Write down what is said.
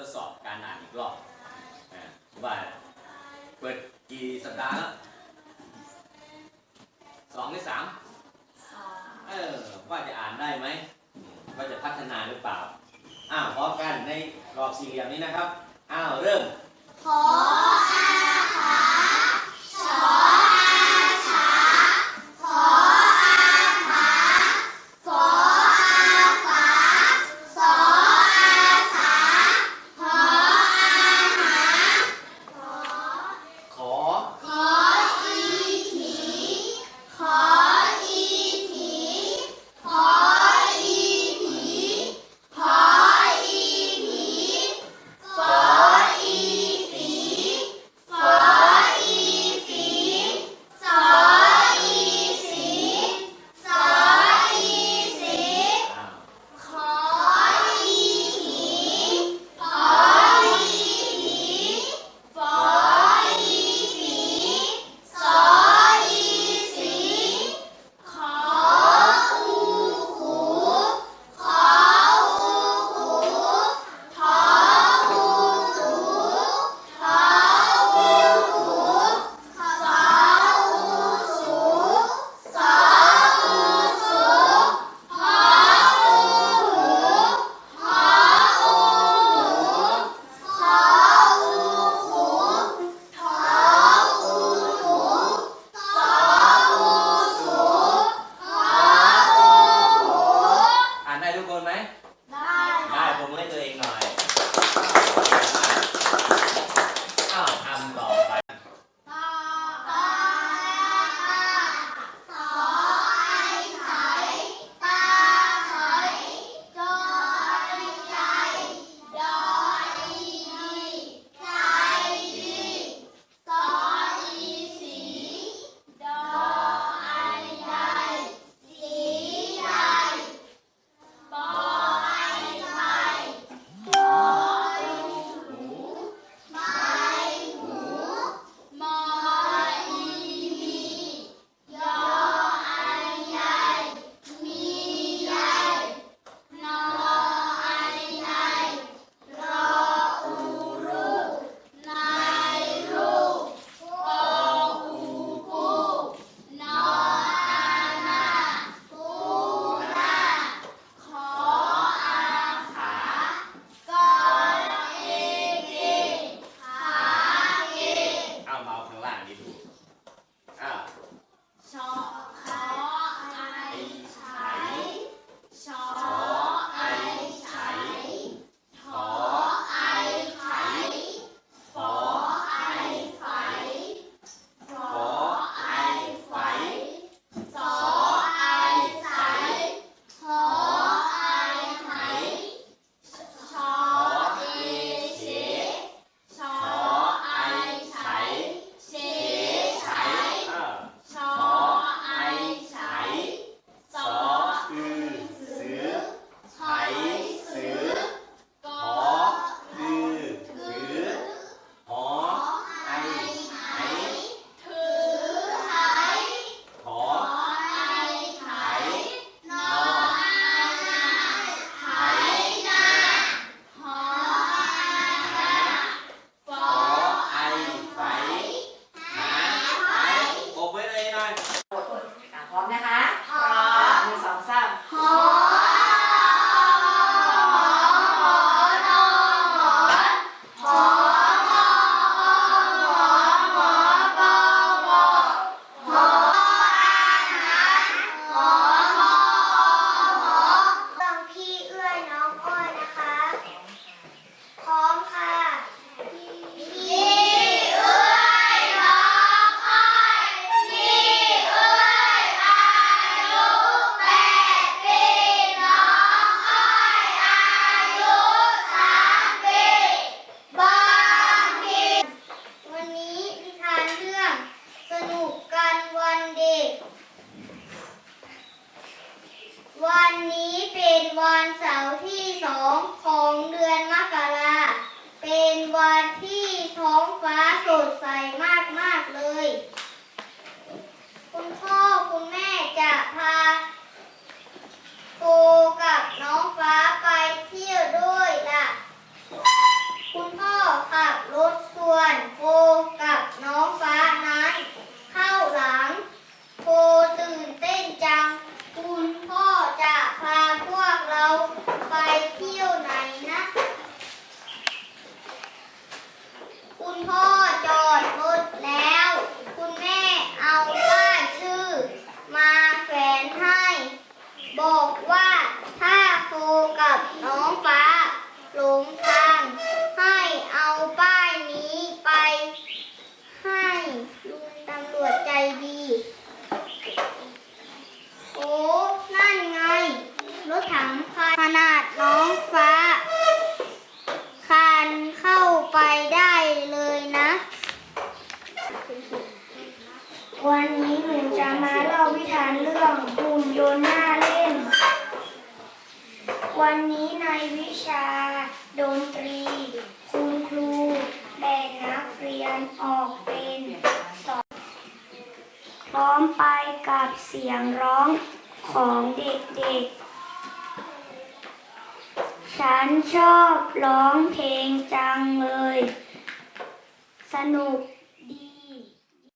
ทดสอบการอ่านอีกรอบว่าเปิดกี่สัปดาห์แล้วสองหรือสามเออว่าจะอ่านได้ไหมว่าจะพัฒนาหรือเปล่าอ้าวพอกันในรอบสี่เหลี่ยมนี้นะครับอ้าวเริ่มขอ 我们ไม่ องหุ่นยนต์น่าเล่น วันนี้ในวิชาดนตรี คุณครูแบ่งนักเรียนออกเป็นสองพร้อมไปกับเสียงร้องของเด็กๆ ฉันชอบร้องเพลงจังเลย สนุก